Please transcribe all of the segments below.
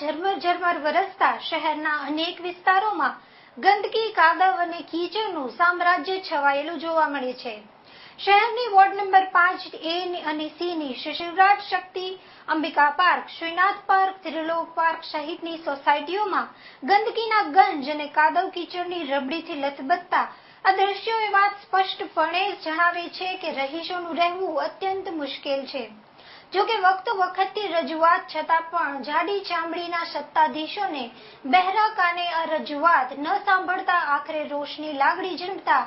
શહેરના અનેક વિસ્તારોમાં ગંદકી કાદવ અને કીચડનું સામ્રાજ્ય છવાયેલું જોવા મળે છે. શહેરની વોર્ડ નંબર પાંચ એ અને સી ની Shivraj Shakti, Ambika park, Shrinath park, Trilok park સહિતની સોસાયટીઓમાં ગંદકીના ગંજ અને કાદવ કીચડની રબડીથી લથબથતા આ દ્રશ્યો એ વાત સ્પષ્ટપણે જણાવે છે કે રહીશોનું રહેવું અત્યંત મુશ્કેલ છે. જો કે વખત વખતથી રજૂઆત છતાં પણ જાડી ચામડીના સત્તાધીશોને બહેરા કાને આ રજૂઆત ન સાંભળતા આખરે રોષની લાગણી ઝંપતા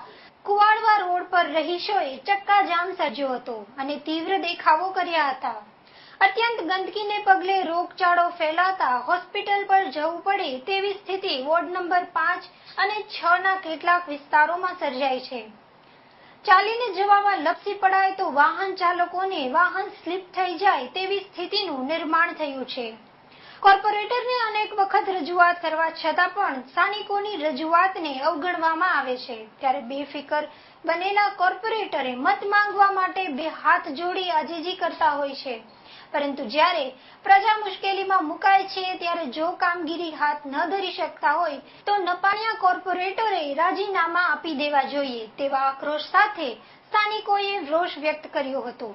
કુવાડવા રોડ પર રહીશોએ ચક્કાજામ સર્જ્યો હતો અને તીવ્ર દેખાવો કર્યા હતા. અત્યંત ગંદકીને પગલે રોગચાળો ફેલાતા હોસ્પિટલ પર જવું પડે તેવી સ્થિતિ વોર્ડ નંબર પાંચ અને છ ના કેટલાક વિસ્તારોમાં સર્જાઈ છે. ચાલીને જવામાં લપસી પડાય તો વાહન ચાલકોને વાહન સ્લીપ થઈ જાય તેવી સ્થિતિનું નિર્માણ થયું છે. કોર્પોરેટરને અનેક વખત રજૂઆત કરવા છતાં પણ સ્થાનિકોની રજૂઆતને અવગણવામાં આવે છે. ત્યારે બેફિકર બનેલા કોર્પોરેટરે મત માંગવા માટે બે હાથ જોડી આજીજી કરતા હોય છે. પરંતુ જ્યારે પ્રજા મુશ્કેલીમાં મુકાય છે, ત્યારે જો કામગીરી હાથ ન ધરી શકતા હોય, તો નપાણિયા કોર્પોરેટરે રાજીનામા આપી દેવા જોઈએ, તેવા આક્રોશ સાથે સ્થાનિકોએ રોષ વ્યક્ત કર્યો હતો.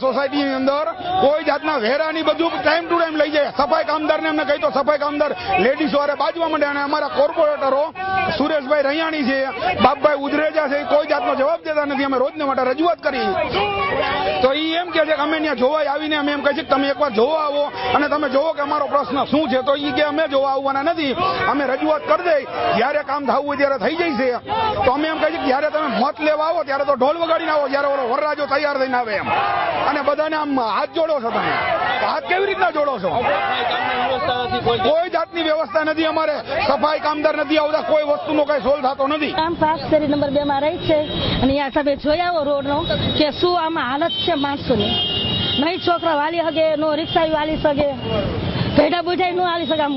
સોસાયટીની અંદર કોઈ જાતના વેરાની બધું ટાઈમ ટુ ટાઈમ લઈ જાય. સફાઈ કામદારને અમે કહી તો સફાઈ કામદાર લેડીઝ વારે બાજવા માંડે અને અમારા કોર્પોરેટરો સુરેશભાઈ રૈયાણી છે, બાપભાઈ ઉદરેજા છે કોઈ જાતનો જવાબ દેતા નથી. અમે રોજને માટે રજૂઆત કરી. તો એ એમ કે છે કે અમે ત્યાં જોવા આવીને અમે એમ કહે છે કે તમે એકવાર જોવા આવો અને તમે જોવો કે અમારો પ્રશ્ન શું છે. તો એ કે અમે જોવા આવવાના નથી. અમે રજૂઆત કરી દઈ. જ્યારે કામ થવું હોય ત્યારે થઈ છે તો અમે એમ કહીએ કે જ્યારે તમે મત લેવા આવો, ત્યારે તો ઢોલ વગાડીને આવો. જયારે ઓલો વરરાજો તૈયાર થઈને આવે એમ. અને બધાને આમ હાથ જોડો છો તમે. કોઈ જાતની વ્યવસ્થા નથી અમારે. સફાઈ કામદાર નથી આવતા, કોઈ વસ્તુનો કઈ સોલ થતો નથી. આમ પાસ કરી નંબર બે માં રહી છે. અને આ તમે જોઈ આવો રોડ નો કે શું આમાં હાલત છે માણસોની. નહીં છોકરા વાલી હગે, નો રિક્ષા વાલી શકે ભેડા બુઢાઈ નું આવી શકે આમ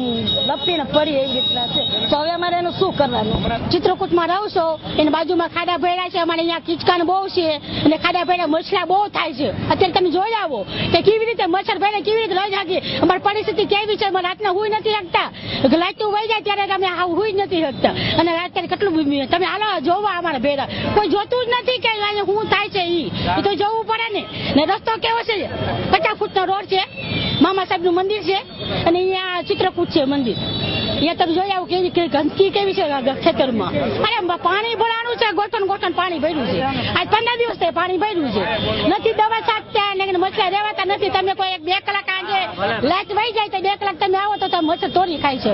લપીને પડી એવી રીતના છે. તો હવે અમારે એનું શું કરવાનું? ચિત્રકૂટમાં રહું છો, એની બાજુમાં ખાડા ભેડા છે, અમારે અહીંયા કિચકાન બહુ છે, અને ખાડા ભેડા મચ્છરા બહુ થાય છે. અત્યારે તમે જોઈ આવો કે કેવી રીતે મચ્છર ભેડા કેવી રીતે રહી જાગી. અમારી પરિસ્થિતિ કેવી છે? અમારે રાતના હુઈ નથી શકતા. લાઈટું વહી જાય ત્યારે અમે હુઈ નથી શકતા. અને અત્યારે કેટલું ભૂમિ તમે હાલો, જોવા અમારા ભેડા. કોઈ જોતું જ નથી કે શું થાય છે એ તો જોવું પડે ને રસ્તો કેવો છે? પચાસ ફૂટનો રોડ છે. મામા સાહેબનું મંદિર છે. અને અહીંયા ચિત્રકૂટ છે મંદિર. અહીંયા તમે જોઈ આવું કેવી ગંદકી કેવી છે આ ખેતરમાં. અરે પાણી ભરાણું છે ગોઠણ ગોઠણ પાણી ભર્યું છે. આજ પંદર દિવસથી પાણી ભર્યું છે. નથી દવા છાંટતા ને મચ્છર રહેવાતા નથી. તમે કોઈ એક બે કલાક આજે લાઈટ વહી જાય તો બે કલાક તમે આવો તો તમે મચ્છર તોડી ખાય છે.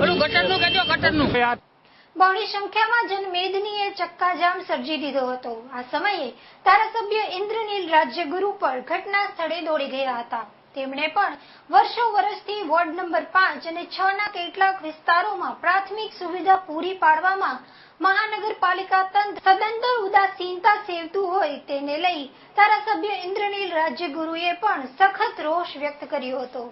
બહોળી સંખ્યામાં જનમેદનીએ ચક્કાજામ સર્જી દીધો હતો. આ સમયે ધારાસભ્ય ઇન્દ્રનીલ રાજ્યગુરુ પર ઘટના સ્થળે દોડી ગયા હતા. તેમણે પણ વર્ષો વર્ષથી વોર્ડ નંબર પાંચ અને છ ના કેટલાક વિસ્તારોમાં પ્રાથમિક સુવિધા પૂરી પાડવામાં મહાનગરપાલિકા તંત્ર સદંતર ઉદાસીનતા સેવતું હોય તેને લઈ ધારાસભ્ય ઇન્દ્રનીલ રાજ્યગુરુએ પણ સખત રોષ વ્યક્ત કર્યો હતો.